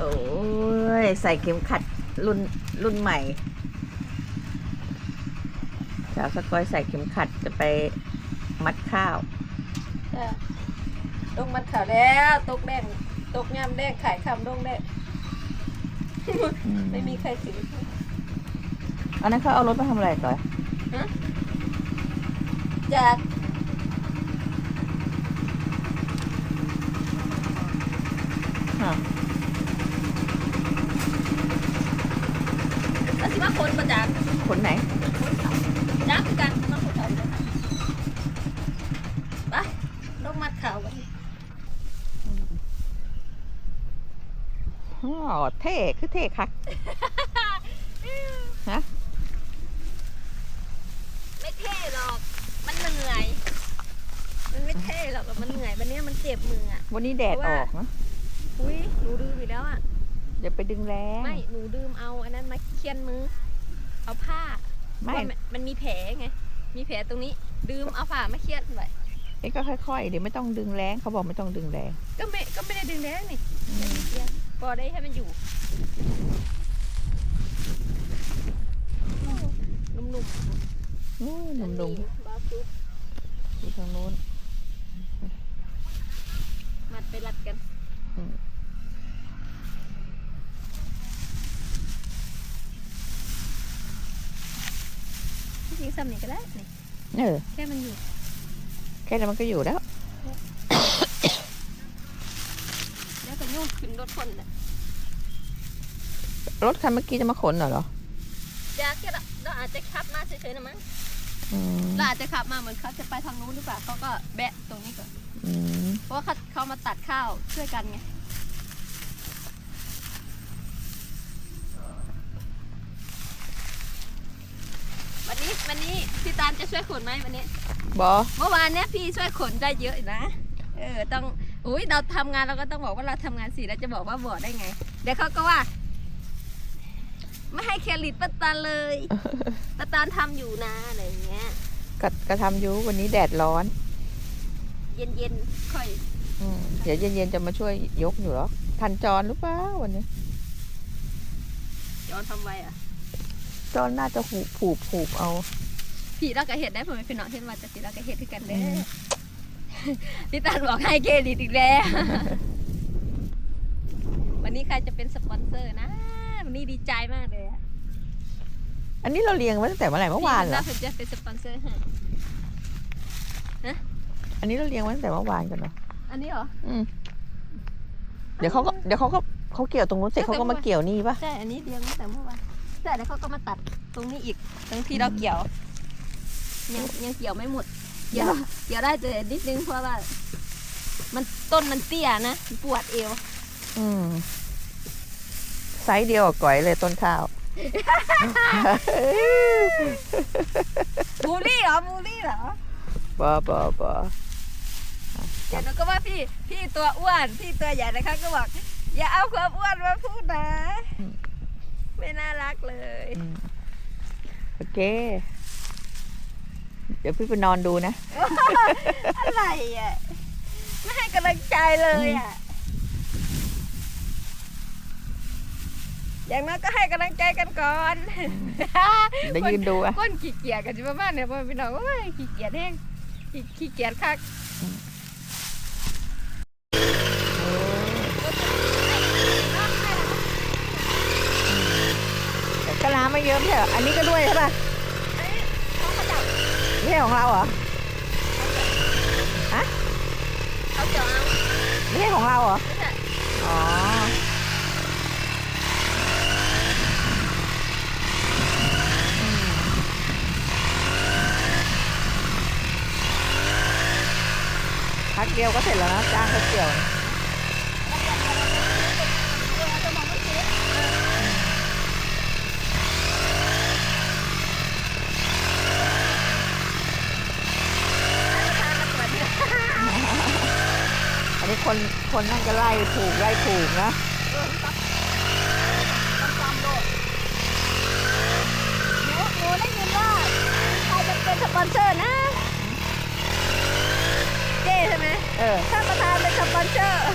โอ้ย ใส่เข็มขัดรุ่นรุ่นใหม่ สาวสกอยใส่เข็มขัดจะไปมัดข้าวจ้ะตกมันข่าวแล้วตกแดงตกยามแดงขายคำดงแดงไม่มีใครถืออันนั้นเขาเอารถมาทำอะไรก่อนจากฮะ แล้วสิว่าคนประ จากคนไหนคนเขาจักคือกันมาคนเขาไปลงมัดข่าวกันอ๋อเท่คือเท่คักฮะไม่เท่หรอก มันเหนื่อย มันไม่เท่หรอกมันเหนื่อย วันนี้มันเจ็บมืออะ วันนี้แดดออกนะอุ้ยหนูดื่มอีกแล้วอะอย่าไปดึงแรง ไม่ หนูดื่มเอา อันนั้นมาเคียนมือ เอาผ้าไม่เพราะว่ามันมีแผลไง มีแผลตรงนี้ดื่มเอาผ้ามาเคียนไว้เอ้ก็ค่อยๆเดี๋ยวไม่ต้องดึงแรงเขาบอกไม่ต้องดึงแรงก็ไม่ก็ไม่ได้ดึงแรงนี่ไม่ได้เคียนพอได้ให้มันอยู่นุ่มๆนู่นหนุ่มบาซุปๆอยู่ทางนู้นมัดไปรัดกัน อืม ริงซ้ำนี่ก็ได้นี่เออแค่มันอยู่ แค่นั้นมันก็อยู่แล้ว แล้วก็โยกขึ้นรถคนน่ะรถคันเมื่อกี้จะมาขนเหรออยากแค่เราเราอาจจะขับมาเฉยๆนะมั้งอืมเราอาจจะขับมาเหมือนเขาจะไปทางนู้นหรือเปล่าเขาก็แบะตรงนี้ก่อน อืม เพราะว่าเขาเขามาตัดข้าวช่วยกันไง วันนี้วันนี้ พี่ตาลจะช่วยขนไหมวันนี้ บอเมื่อวานเนี้ยพี่ช่วยขนได้เยอะอยู่นะ เออต้องอุ้ยเราทำงานเราก็ต้องบอกว่าเราทำงานสิเราจะบอกว่าบอได้ไง เดี๋ยวเขาก็ว่า ไม่ให้เครดิตป้าตาลเลยป้าตาลทำอยู่นะอะไรอย่างเงี้ยก็ก็ทำอยู่วันนี้แดดร้อนเย็นเย็นๆค่อย อืมเดี๋ยวเย็นๆจะมาช่วยยกอยู่หรอ ทันจรหรือเปล่าวันนี้ ย้อนทำไว้อะ จรน่าจะหูผูบผูบเอา พี่เราก็เห็ดได้ผมเป็นพี่น้องเช่นว่าจะพี่เราก็เห็ดด้วยกันเด้อือมพี่ตาลบอกให้เครดิตอีกแล้ว วันนี้ใครจะเป็นสปอนเซอร์นะ วันนี้ดีใจมากเลยอะอันนี้เราเรียงไว้ตั้งแต่เมื่อไหร่เมื่อวานเหรอ พี่น่จะเป็นสปอนเซอร์ให้อันนี้เราเรียงไว้ตั้งแต่เมื่อวานกันเหรออันนี้เหรอ อืมเดี๋ยวเขาก็เดี๋ยวเขาก็เขาเกี่ยวตรงนู้นเสร็จเขาก็มาเกี่ยวนี่ปะใช่ อันนี้เรียงตั้งแต่เมื่อวานใช่แล้วเขาก็มาตัดตรงนี้อีกตรงที่เราเกี่ยว ยังยังเกี่ยวไม่หมดเกี่ยวเกี่ยวได้แต่นิดนึงเพราะว่า มันต้นมันเตี้ยนะปวดเอว อืมไซส์เดียวกับก๋อยเลยต้นข้าวบูลลี่เหรอบูลลี่เหรอบอบอบอเดี๋ยวหนูก็ว่าพี่พี่ตัวอ้วน พี่ตัวใหญ่นะคะก็บอก อย่าเอาความอ้วนมาพูดนะ ไม่น่ารักเลยอืมโอเค เดี๋ยวพี่ไปนอนดูนะ อะไรอะ ไม่ให้กำลังใจเลยอะ อย่างน้อยก็ให้กำลังใจกันก่อนเดี๋ยวยืนดูอะคนขี้เกียจกันจะประมาณเนี่ยพ่อพี่น้องว่าขี้เกียจแห้งขี้ขี้เกียจคักแต่กะลาไม่เยอะไม่ใช่เหรออันนี้ก็ด้วยใช่ป่ะ เขาเขาจับ ไม่ใช่ของเราเหรอฮะเขาจับเอาไม่ใช่ของเราเหรอ ไม่ใช่อ๋อ พักเดียวก็เสร็จแล้วนะจ้างเขาเกี่ยว คนคนนั่นก็ไล่ถูกไล่ถูกนะหนูได้ยินว่าใครจะเป็นสปอนเซอร์นะ เจ๊ใช่ไหมเออท่านประธานเป็นสปอนเซอร์เอ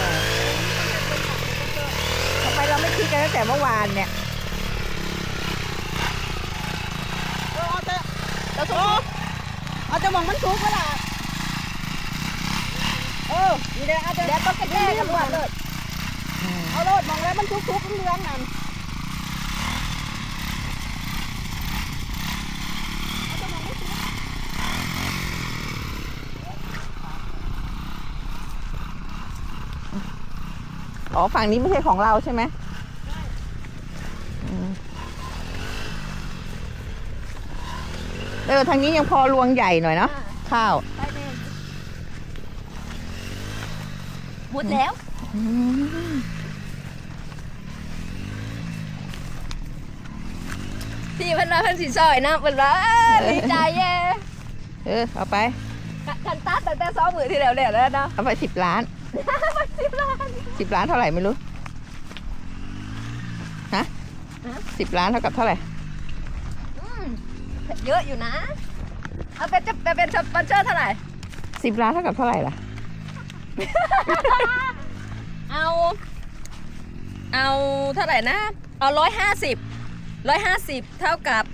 อทำไมเราไม่คิดกันตั้งแต่เมื่อวานเนี่ย เออเอาเถอะเราสม เอาแต่หมองมันสุกก็ล่ะเออนี่เด้อเอาแต่เดี๋ยวต้องแก้กันหมดเลยเอาโลดมองแล้วมันสุกๆเหลืองนั่นอ๋อ ฝั่งนี้ไม่ใช่ของเราใช่ไหมอืม เออทางนี้ยังพอรวงใหญ่หน่อยเนาะข้าวไปแม่หมดแล้วอืมพี่เพิ่นว่าเพิ่นสิซอยนะเพิ่นว่าเอ้ยดีใจเย่เออเอาไปกันตัดตั้งแต่สองมือที่แล้วแล้วแล้วเนาะเอาไปสิบล้านสิบล้านสิบล้านเท่าไหร่ไม่รู้ฮะฮะสิบล้านเท่ากับเท่าไหร่อืม เยอะอยู่นะ เอาเป็นจะจะเป็นสปอนเซอร์เท่าไหร่สิบล้านเท่ากับเท่าไหร่ล่ะ เอา เอาเท่าไหร่นะ เอาร้อยห้าสิบร้อยห้าสิบเท่ากับ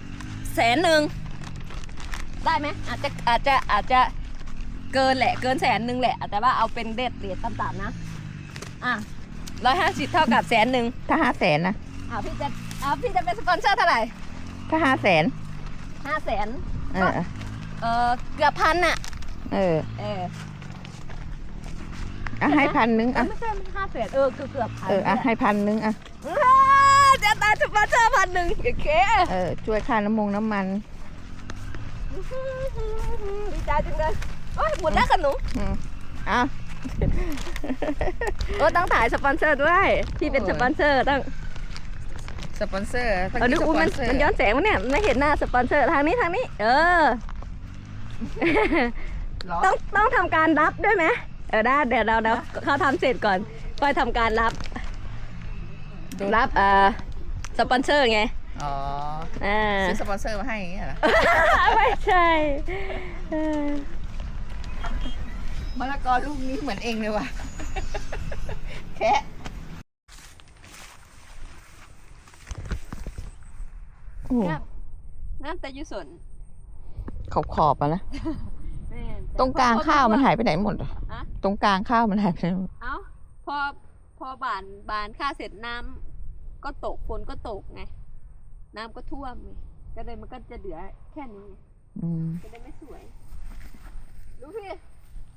แสนหนึ่งได้ไหมอาจจะอาจจะอาจจะเกินแหละเกินแสนหนึ่งแหละ แต่ว่าเอาเป็นเด็ดเรทต่ำๆนะ อะร้อยห้าสิบเท่ากับแสนหนึ่งถ้าห้าแสนนะอะพี่จะอะพี่จะเป็นสปอนเซอร์เท่าไหร่ถ้าห้าแสน ห้าแสนเออ เออเกือบพันอะ เออเอออะให้พันนึงอะอะไม่ใช่มันห้าแสนเออคือเกือบพันเอออะให้พันนึงอะอ้าจะตายสปอนเซอร์พันหนึ่งโอเคเออช่วยค่าน้ำมงน้ำมันดีใจจังเลยโอ้ยหมดแล้วขนมอืมอะ โอ้ต้องถ่ายสปอนเซอร์ด้วยที่เป็นโอ้ยสปอนเซอร์ต้อง สปอนเซอร์เอาดูมันมันย้อนแสงวะเนี่ยไม่เห็นหน้าสปอนเซอร์ทางนี้ทางนี้ เออ ต้องต้องทำการรับด้วยไหมเออได้เดี๋ยวเราเราเขาทำเสร็จก่อนค่อยทำการรับ รับเอ่อสปอนเซอร์ไงอ๋ออ่าซื้อสปอนเซอร์มาให้อย่างเงี้ยเหรอไม่ใช่เออมะละกอลูกนี้เหมือนเองเลยว่ะแค่ โอ้ น้ำน้ำแต่อยุสนขอบขอบๆอะนะแม่นตรงกลางข้าวมันหายไปไหนหมดอะอะตรงกลางข้าวมันหายไปไหนหมดเอ้าพอพอบานบานข้าเสร็จน้ำก็ตกฝนก็ตกไงน้ำก็ท่วมไงก็เลยมันก็จะเหลือแค่นี้ไงอืมจะได้ไม่สวยดูพี่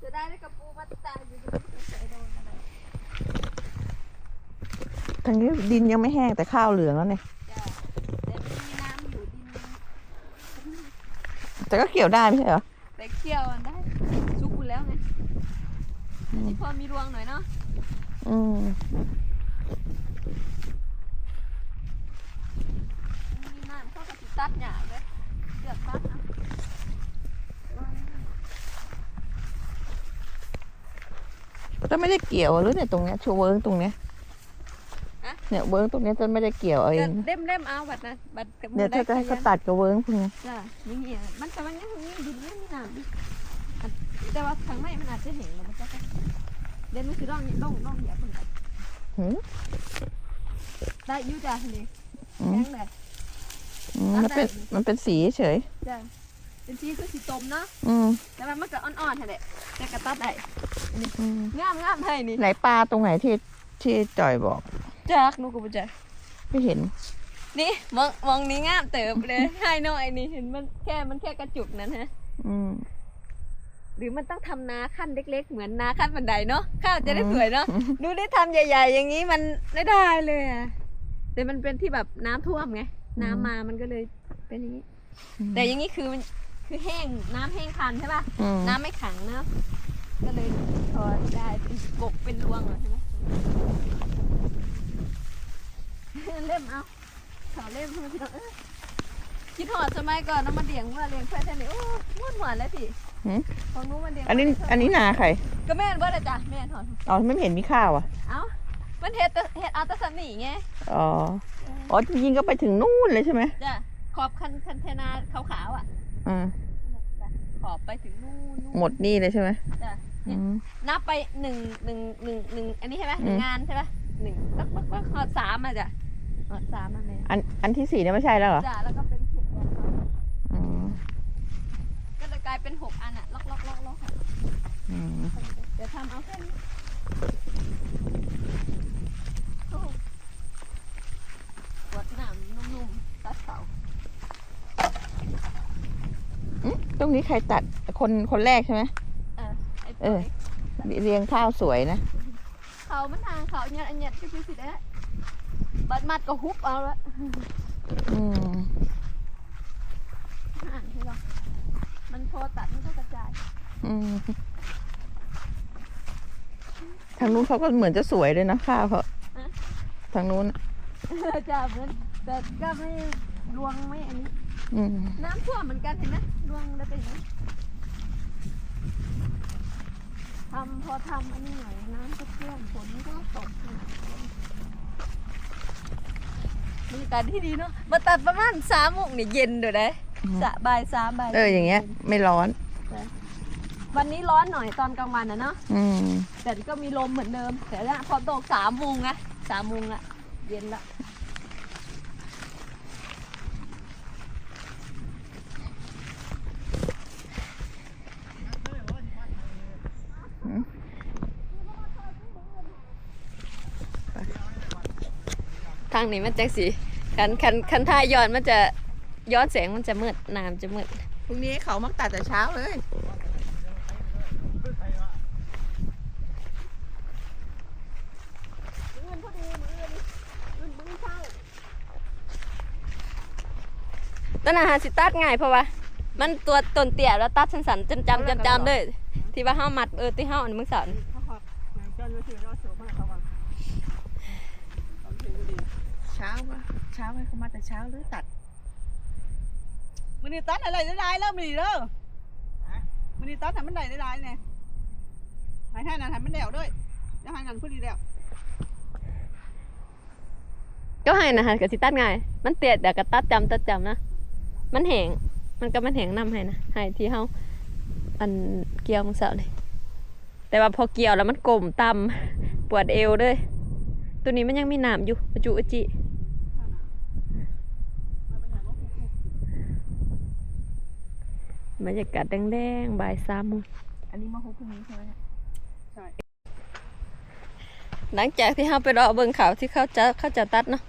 จะได้ได้กระปูมาตายอยู่ดีๆใส่โดนอะไรทางนี้ดินยังไม่แห้งแต่ข้าวเหลืองแล้วเนี่ย จ้ะแต่ไม่มีน้ำอยู่ดิน แต่ก็เกี่ยวได้ไม่ใช่เหรอไปเคี่ยวมันได้ซุกคุณแล้วไงอันนี้พอมีรวงหน่อยเนาะอืมมีน้ำเข้ากับตัดหยาเลยเดือดตัดนะแต่ไม่ได้เกี่ยวหรือเนี่ยตรงเนี้ยชูเวิร์กตรงเนี้ย เนี่ยเวิร์กตรงเนี้ยจะไม่ได้เกี่ยวเอาเอเดี๋ยวงเล่มเล่มๆเอาบัดนะบัดกับเนี่ยถ้าจะให้เขาตัดกับเวิร์กพวกเนี้ยจ้ะนี่เหี้ยมันแต่มันยังมีดินยังมีน้ำดิอันแต่ว่าทางในมันอาจจะเห็นแล้วมันจะเด่นมันคือร่องนี่ร่องร่องเหยียบมันก่อนหืมได้อยูจ้ะนี่อืมแข็งเลยอืมมันเป็นมันเป็นสีเฉยจ้ะเป็นสีคือสีตมเนาะอืมแต่ว่ามันก็อ่อนๆแค่แหละแต่กระตัดได้อืมงามงามให้นี่ไหนปลาตรงไหนที่ที่จอยบอก จักนูกูบ่จ้ะไม่เห็น นี่มองมองนี้งามเติบเลย ให้หน่อยนี่เห็นมันแค่มันแค่กระจุกนั้นฮะ อืม หรือมันต้องทำนาขั้นเล็ก ๆ เหมือนนาขั้นบันไดเนาะข้าวจะได้อืมสวยเนาะดูได้ทำใหญ่ ๆ อย่างนี้มันไม่ได้เลยอะแต่มันเป็นที่แบบน้ำท่วมไง น้ำมามันก็เลยเป็นอย่างนี้ แต่อย่างนี้คือมันคือแห้งน้ำแห้งคันใช่ป่ะ อืมน้ำไม่ขังเนาะก็เลยพอได้เป็นกบเป็นรวงเหรอใช่ไหม เล่มเอาขอเล่มให้พี่น้องเอ้ยคิดหอดสมัยก่อนน้องมาเลี้ยงเมื่อเลี้ยงเพื่อนแค่นี้โอ้ม้วนหวานเลยพี่หืม ของนู้นมันเลี้ยงอันนี้อันนี้นาใครก็แม่นเบิดเลยจ้ะแม่นถอนอ๋อไม่เห็นมีข้าวอะเอ้ามันเฮ็ดแต่เฮ็ดเอาแต่สมีไงอ๋ออ๋อจริงๆก็ไปถึงนู่นเลยใช่ไหมจ้ะขอบคันคันเทนาขาวๆอะอ่าขอบไปถึงนู่นนู่นหมดนี่เลยใช่ไหมจ้ะ อืม นับไปหนึ่งหนึ่งหนึ่งหนึ่งอันนี้ใช่ไหมอืมหนึ่งงานใช่ไหมหนึ่งปักปักปักขอดสามอะจ้ะ อ๋อสามอันเลยอันอันที่สี่เนี่ยไม่ใช่แล้วเหรอจ้ะแล้วก็เป็นหกอันอืมก็จะกลายเป็นหกอันอะล็อกล็อกล็อกล็อกอะอืมเดี๋ยวทำเอาแค่นี้โอ้ปวดหนามนุ่มๆตัดเสาอืมตรงนี้ใครตัดคนคนแรกใช่ไหม เออไอ้เออเรียงข้าวสวยนะ เขามันทางเขาเนี่ยอันเนี้ยก็คือสิได้ บัดมัดก็ฮุบเอาละอืมอ่านให้เรามันพอตัดมันก็กระจายอืมทางนู้นเขาก็เหมือนจะสวยเลยนะข้าวเขาทางนู้น จ้าเหมือนแต่ก็ไม่รวงไม่อันนี้ อืมน้ำท่วมเหมือนกันเห็นไหมรวงแล้วเป็นอย่างนี้ทำพอทำอันนี้หน่อยน้ำก็ท่วมฝนก็ตก บรรยากาศที่ดีเนาะมาตัดประมาณสามโมงเนี่ยเย็นเดี๋ยวได้สะบ่ายสามบ่ายเอออย่างเงี้ย ไม่ร้อน วันนี้ร้อนหน่อยตอนกลางวันนะเนาะอืมแต่ก็มีลมเหมือนเดิมแต่ละพอตกสามโมงนะสามโมงละเย็นละางนี้มันจะสีคันคันคันท่าย้อนมันจะย้อนแสงมันจะมืดน้ำจะมืดพรุ่งนี้เขามักตัดแต่เช้าเลย ต้นอาหารสิตัดง่ายเพราะว่า มันตัวต้นเตี้ยแล้วตัดสันๆจำจำจำจำๆเลย ที่ว่าเฮามัดเออที่เฮาอันมึงสอน เช้าปะเช้าให้เขามาแต่เช้าหรือตัดมันนี่ตัดอะไรได้ไรแล้วมันนี่เด้อมันนี่ตัดทำมันได้ได้ไรเนี่ยหายให้นั่นให้มันเดี่ยวด้วยจะให้นั่นพูดดีเดี่ยวก็ให้นะฮะกับสิตัดง่าย มันเตี้ยเดี๋ยวก็ตัดจำตัดจำนะ มันแห้งมันก็มันแห้งนำให้นะให้ที่เฮาอันเกี่ยวมึงสอนเลยแต่ว่าพอเกี่ยวแล้วมันกลมต่ำปวดเอวเลย ตัวนี้มันยังมีหนามอยู่อุจุอุจิ บรรยากาศแดงๆบ่ายสามโมงอันนี้มาฮุบพรุ่งนี้ใช่ไหมหลังจากที่เราไปรอเบิ่งเขาที่เขาจะเขาจะตัดเนาะ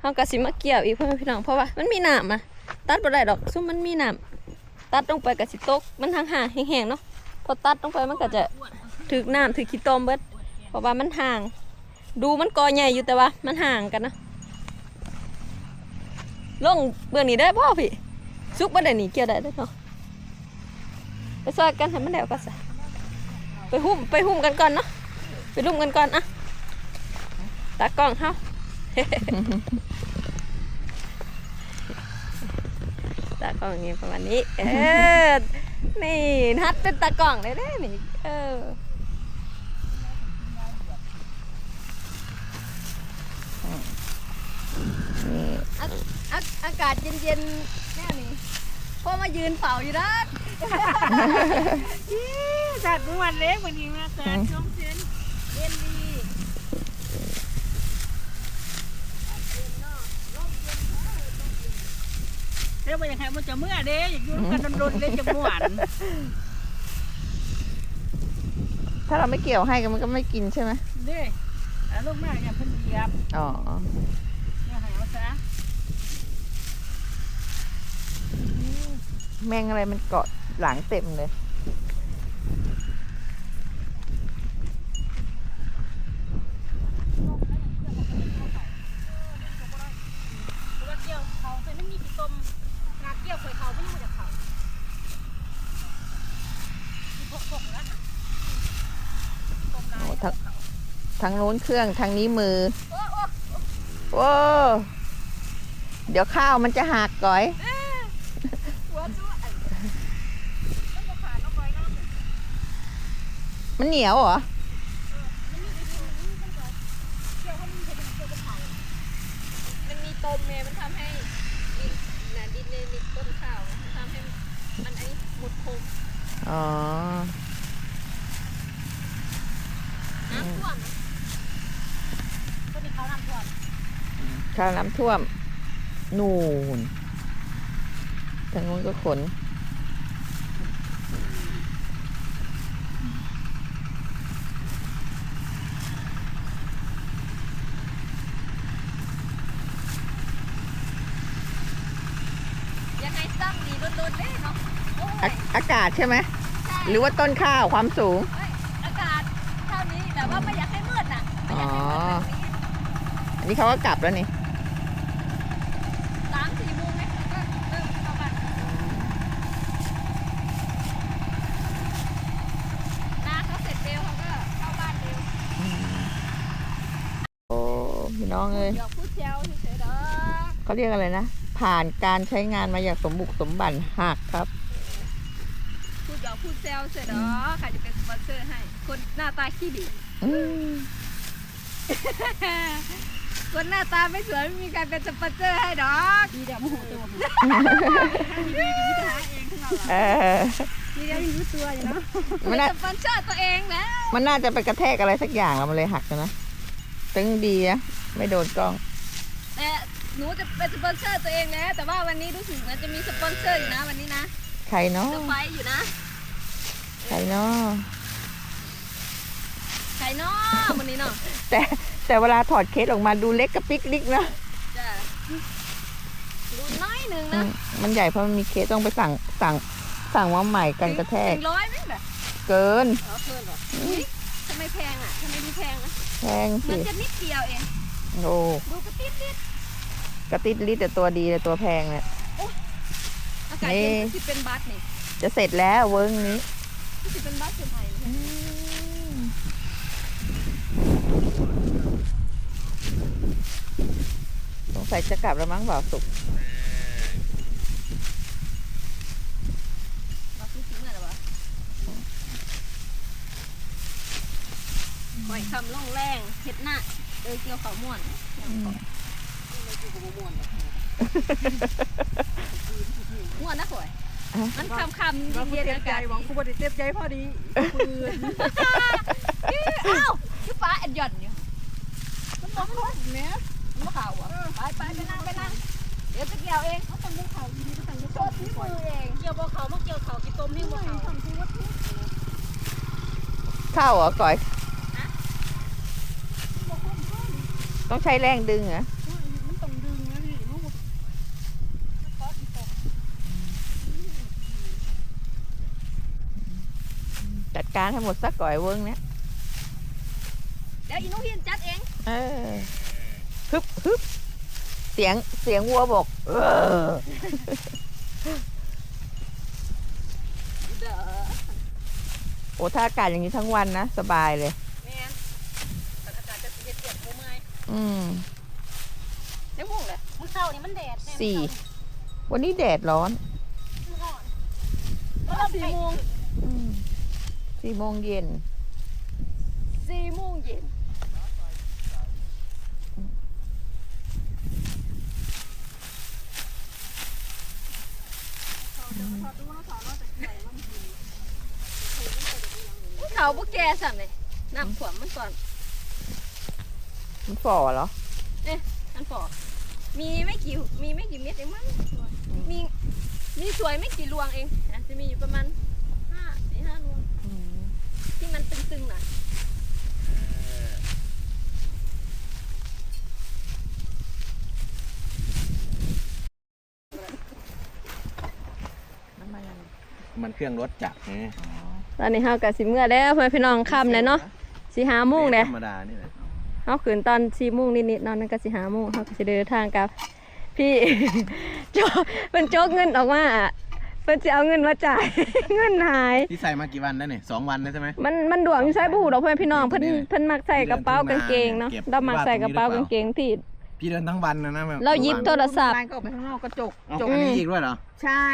เขาก็สิมาเกี่ยวอีกเพื่อนพี่น้องเพราะว่ามันมีน้ำอะตัดบ่ได้ดอกซุ่มมันมีน้ำตัดลงไปก็สิตกมันห่างๆแห้งๆเนาะพอตัดลงไปมันก็จะถึกน้ำถึกขี้ตมเบิดเพราะว่ามันห่าง ดูมันกอใหญ่อยู่แต่ว่า มันห่างกันนะลงเบื้องนี้ได้พ่อพี่ซุกบ่ได้หนีเกี่ยวได้เด้อเนาะ ไปซอยกันให้มันแล้วก็ซะไปหุ้มไปหุ้มกันก่อนเนาะไปรุ่มกันก่อนอะตากล้องเฮาตากล้องอย่างงี้ประมาณนี้ เออ นี่นัดเป็นตากล้องเลยเด้นี่ เออนี่อาอาอากาศเย็นๆแน่นี่พ่อมายืนเป่าอยู่น จัดเมื่อวันเล็กวันนี้มาเกิดช่วงเช้นเย็นดีเดี๋ยวไปยังไงมันจะเมื่อเด้อยอยู่กันโดนๆเล่นจะม่วนถ้าเราไม่เกี่ยวให้กันมันก็ไม่กินใช่ไหมเด้อ่ลูกแม่อย่าเพิ่งเหยียบอ๋ออย่าหาวซะแมงอะไรมันเกาะ หลังเต็มเลยตัวเกี่ยวเขาแต่ไม่มีกี่ตมงาเกี่ยวเคยเขาไม่รู้จากเขามีพกพกแล้วตมลาโอ้ยทางทางนู้นเครื่องทางนี้มือ โอ้ เดี๋ยวข้าวมันจะหักก่อย หัวจุ๊ไอ้ต้องจะผ่านต้องคอยนะ มันเหนียวเหรอมันมีตมไงมันทำให้ดินน่ะดินในในต้นข้าวมันทำให้มันไอ้หมดโคมอ๋อน้ำท่วมก็มีเขาทำก่อนข้าวน้ำท่วม นู่นทางนู้นก็ขน ยังไงตั้งดีโดนๆเลยเนาะโอ้อายอากาศใช่ไหมใช่หรือว่าต้นข้าวความสูงเฮ้ยอากาศเท่านี้แต่ว่าไม่อยากให้มืดน่ะไม่อยากให้มืดแบบนี้อันนี้เขาก็กลับแล้วนี่ สามสี่โมงไหมก็เริ่มเข้าบ้านนาเขาเสร็จเร็วเขาก็เข้าบ้านเร็วโอ้พี่น้องเอ้ย หยอกพูดเซลเฉยๆเด้อเขาเรียกอะไรนะ ผ่านการใช้งานมาอย่างสมบุกสมบันหักครับ พูดหยอกพูดเซลเฉยๆเด้อใครจะเป็นสปอนเซอร์ให้ คนหน้าตาขี้ดีอืมคนหน้าตาไม่สวยไม่มีใครเป็นสปอนเซอร์ให้ดอกดีเดี๋ยวโมโหตัวดีดีดีจะหาเองทั้งเราเออดีเดี๋ยวรู้ตัวอยู่เนาะมันเป็นน่าสปอนเซอร์ตัวเองแล้วมันน่าจะไปกระแทกอะไรสักอย่างแล้วมันเลยหักนะตึงดีนะไม่โดนกล้อง แต่หนูจะเป็นสปอนเซอร์ตัวเองแล้วแต่ว่าวันนี้รู้สึกเหมือนจะมีสปอนเซอร์อยู่นะวันนี้นะใครเนาะเซอร์ไพรส์อยู่นะ ใครเนาะใครเนาะวันนี้เนาะแต่แต่เวลาถอดเคสออกมาดูเล็กกระปิกลิกนะจ้ะดูน้อยหนึ่งอืนะมมันใหญ่เพราะมันมีเคสต้องไปสั่งสั่งสั่งมาใหม่กันกระแทกถึงร้อยไหมแบบเกินเออเพิ่นเหรออุ๊ยทำไมแพงอะทำไมดูแพงอะแพงมัสินจะนิดเดียวเองโอ้ดูกระติดนิดกระติดลิตรแต่ตัวดีแต่ตัวแพงเนี่ยอากาศเย็นที่เป็นบัสนี่จะเสร็จแล้วเวิร์กนี้ ที่เป็นบัสเซอร์ไพรส์เนี่ยสงสัยจะกลับแล้วมั้งบ่าวสุกบัสซื้อถึงเมื่อไหร่วะหอยคำล่องแรงเห็ดหน้าเออเกี่ยวเขาวม่วนม่วนนะข่อย มันคำคำเราเย็นเต็ๆมอาใจกาศหวังกูบ่ได้เต็มใจพอดีปืนเอ้าคือฟ้าแอนหย่อนอยู่มันต้องครบแม่มันมาข่าวอะไปไปไปนั่งไปนั่งเดี๋ยวจะเกี่ยวเองเขาต้องดูเขาดีเขาต้องดูโชดที่มือเองเกี่ยวบ่เขามาเกี่ยวเขากี่ต้มให้บ่เขาทำคือว่าทุกเข้าเหรอก่อย ต้องใช้แรงดึงเหรอมันต้องดึงนะพี่ลูก จัด การให้หมดสักก่อยเวิร์กเนี้ยเดี๋ยวอีนุเฮียนจัดเองเออฮึบฮึบเสียงเสียงวัวบอกเออเด้อโอ้ถ้าอากาศอย่างนี้ทั้งวันนะ สบายเลยแม่นแต่อากาศจะเย็นเย็นๆมูเมื่อยอืมเดี๋ยวมุ่งเลยมันเข้านี่มันแดดสี่วันนี้แดดร้อนรอบสี่โมงอืม สี่โมงเย็นสี่โมงเย็นเขาพวกแกสั่งเลยน้ำขวมมันก่อนมันฝ่อเหรอมันปอกมีไม่กี่มีไม่กี่เม็ดเองมั้งมีมีสวยไม่กี่รวงเองอะจะมีอยู่ประมาณห้าสี่ห้ารวง อืม ที่มัน ตึงๆน่ะน้ำมันอะไรมันเครื่องรถจักรไงตอนนี้เฮากับสิเมื่อแล้วเพื่อนพี่น้องค่ำเลยเนาะสิหาโมงเลย ธรรมดานี่แหละเฮาขืนตอนสี่โมงนิดๆเนอนนั่นก็สิหาโมงเฮาก็สิเดินทางกับ พี่ โจเป็นโจกเงินออกมาเพิ่นสิเอาเงินมาจ่าย เงินหาย ที่ใส่มากี่วันแล้วเนี่ยสองวันแล้วใช่ไหม มันมันด่วงอยู่ใช้บูดอกเพื่อนพี่น้องเพิ่นนี่เพิ่นมักใส่กระเป๋ากางเกงเนาะเก็บเรามักใส่กระเป๋ากางเกงที่ พี่เดินทั้งวันนะนะแบบเราหยิบโทรศัพท์ร้านก็ออกไปข้างนอกกระจกเอาจกอันนี้อีกด้วยเหรอ ใช่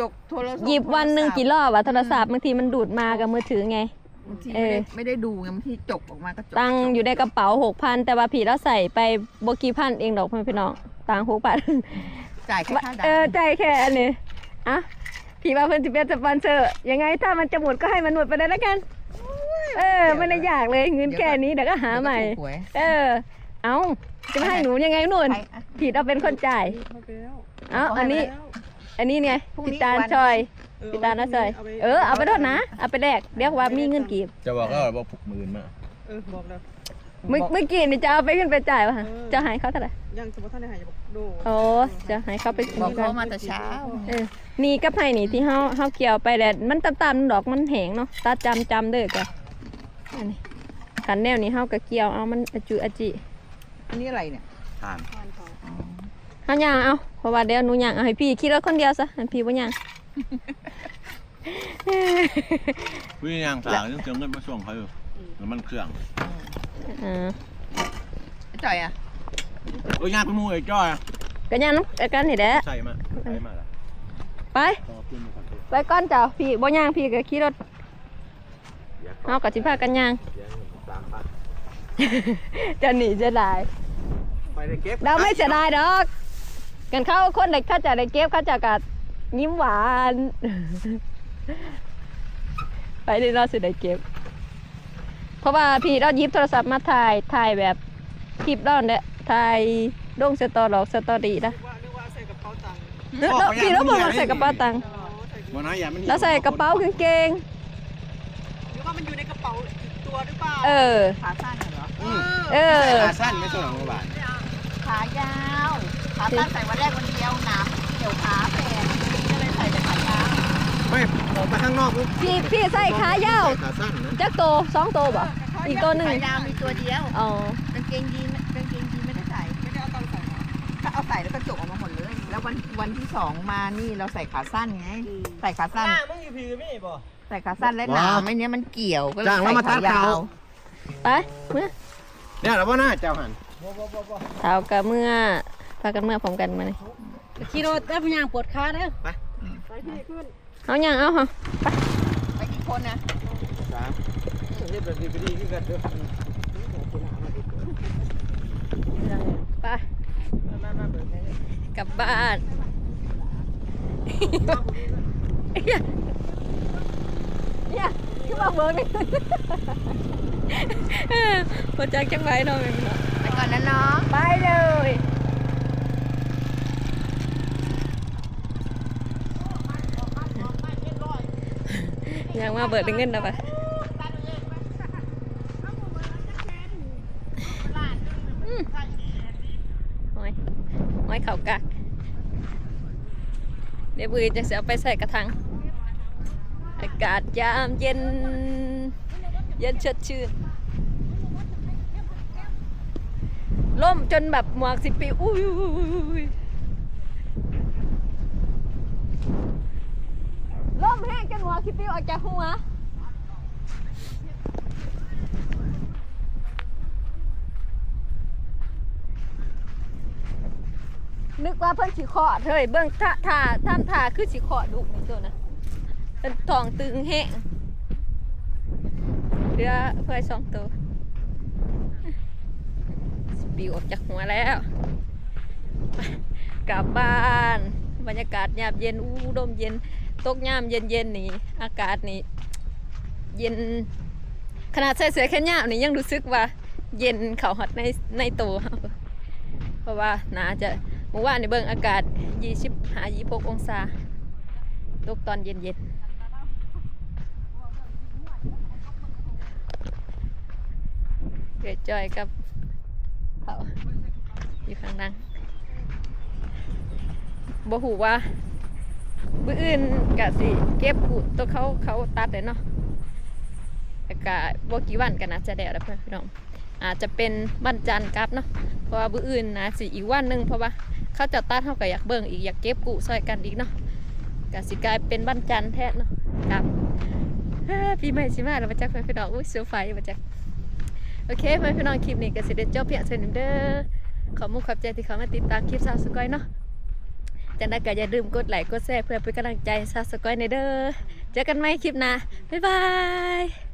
จกโทรศัพท์หยิบวันหนึ่งกี่รอบอะโทรศัพท์บางทีมันดูดมากับมือถือไง บางทีเอไม่อได้ไม่ได้ดูไงบางทีจกออกมาก็จกตังค์อยู่ในกระเป๋าหกพันแต่ว่าผีเราใส่ไปบกี่พันเองดอกเพื่อนพี่น้องตังหกพันจ่ายแค่ค่าดาเออใจายแค่อันนี้อะ พี่ว่าเพื่อนจะเป็นสปอนเซอร์ยังไงถ้ามันจะหมดก็ให้มันหมดไปเลยแล้วกัน เออไม่ได้อยากเลยเงินแค่นี้เดี๋ยวก็หาใหม่ เดี๋ยวก็ถูกหวย เออ เอ้าจะไม่ให้หนูยังไงนู่นใครอะ ผิดเอาเป็นคนจ่ายไม่ไปแล้วเอ้าอันนี้แล้วอันนี้ไงพรุ่งนี้พี่ตาลวัน ชอยเออพี่ตาลนะชอยไปเออเอาไปโทษนะเอาไปแลกเรียกว่ามีเงินกีบจะบอกก็บอกผูกมือมาเออบอกแล้ว เมื่อเมื่อกี้นี่จะเอาไปขึ้นไปจ่ายวะเออจะให้เขาเท่าไหร่ยังสมมติท่านในหายจะบอกดูโอ้จะให้เขาไปบอกนี่เขาก่อนมาแต่เช้าเออนี่กับไผ่นี่ที่เฮาเฮาเกี่ยวไปแหละมันตำๆดอกมันแห้งเนาะตาจำจำเด้อกะอันนี้ขันแนวนี้เฮาก็เกี่ยวเอามันอจุอจิอันนี้อะไรเนี่ยทานเฮาย่างเอาเพราะว่าเดี๋ยวหนูย่างเอาให้พี่คิดว่าคนเดียวซะให้พี่บ่ย่างวิ่งยางสาวยังเจอเงินมาส่งเขาอยู่แล้วมันเครื่อง อ่าจ่อยอะเอ้ยยางไปมูไอ้จ้อยอะก็ย่างน้ำกันนี่แหละใส่มาใส่มาแล้วไปขอบคุณครับไปก่อนเจ้าพี่บ่ย่างพี่ก็ขี่รถเฮาก็สิพากันย่างสามพันจะหนีจะได้ ไปได้เก็บเราไม่เสียดายดอกกันเข้าคนเด็กเขาจะได้เก็บเขาจะกัดยิ้มหวาน ไปเดี๋ยวเราสิได้เก็บ เพราะว่าพี่เราหยิบโทรศัพท์มาถ่ายถ่ายแบบคลิปเราเนี่ยถ่ายลงสตอหรอกสตอรี่นะว่านึกว่าใส่กระเป๋าตังค์แล้วพี่เราบอกเราใส่กระเป๋าตังค์อ๋อใส่วันนั้นอย่ามันเราใส่กระเป๋ากางเกงหรือว่ามันอยู่ในกระเป๋าตัวหรือเปล่าเออขาสั้นเหรออืมเออใส่ขาสั้นไม่ใช่หรอกบาทขายาวขาสั้นใส่วันแรกวันเดียวหนามเกี่ยวขาแผลก็เลยใส่แต่ขายาว ไม่ออกไปข้างนอกปุ๊บพี่พี่ใส่ขายาวใส่ขาสั้นนะจักโตสองโตบ่อีกตัวหนึ่งขายาวมีตัวเดียวอ๋อกางเกงยีนกางเกงยีนไม่ได้ใส่ไม่ได้เอาตังค์ใส่เหรอถ้าเอาใส่แล้วก็จกออกมาหมดเลย แล้ววันวันที่สองมานี่เราใส่ขาสั้นไงใส่ขาสั้นมึงอยู่พี่ไม่บ่ใส่ขาสั้นและหนามไม่เนี้ยมันเกี่ยวก็เลยจ้างแล้วใส่มาทัขาดยาเขาวไปเมื่อเนี่ยเราว่าหน้าเจ้าหันเท้ากับเมื่อพากันเมื่อพร้อมกันมาเลยขี่รถได้พยางปวดขาเด้อไปพี่ขึ้น เอาอย่างเอาค่ะไปกี่คนนะสามเรียบร้อยดีดีขึ้นกันเด้อไปกลับบ้านเนี่ยเนี่ยขึ้นมาเบิร์นี่พอจักจังไรเนาะแม่เนาะไปก่อนนะน้องไปเลย ยังมาเบิดได้เงินนะปะอืมหอยหอยเข่ากักเดี๋ยวบือจะเสียเอาไปใส่กระถางอากาศยามเย็น เย็นสดชื่นล่มจนแบบหมวกสิบปีอุ้ยอุ้ยอุ้ยอุ้ยล่ม แห้งจนหมวกสิบปีออกจากหัวนึกว่าเพิ่นสิขอเฮ้ยเบิ่งท่าท่าท่ามท่าคือสิขอดลูกนี่ตัวนะเป็นทองตึงแห้งเหลือเพื่อสองตัวปิวออกจากหัวแล้ว กลับบ้าน บรรยากาศยามเย็นอู้ลมเย็น ตกยามเย็นเย็นๆนี่อากาศนี่เย็น ขนาดใส่เสื้อแขนยาวนี่ยังรู้สึกว่า เย็นเข่าหอดในในตัวเพราะว่าน่าจะเมื่อวานในเบิ่งอากาศ20หา26องศาตกตอนเย็นเย็นๆเกิดจอยกับเขาอยู่ข้างนั่งบ่หูว่า บื้ออื่นกะสิเก็บกูตัวเขาเขาตัดเลยเนาะกะบกี่วันกันนะจะได้แล้วเพื่อนพี่น้องอาจจะเป็นวันจันทร์กับเนาะเพราะว่าบื้ออื่นนะสิอีกวันหนึ่งเพราะว่าเขาจะตัดเขาก็อยากเบิ่งอีกอยากเก็บกูซอยกันอีกเนาะกะสิกลายเป็นวันจันทร์แท้เนาะครับปีใหม่สิมาแล้วมาจักเพื่อนพี่น้องอุ้ยเซอร์ไพรส์มาจักโอเคเพื่อนพี่น้องคลิปนี้ก็สิได้จบเพียงเท่านี้เด้อขอมุกขอบใจที่เขามาติดตามคลิปสาวสกอยเนาะ จากนั้ก็อย่าลืมกดไลค์กดแชร์เพื่อเป็นกำลังใจให้สาสกอยในเด้อเจอกันใหม่คลิปหน้าบ๊ายบาย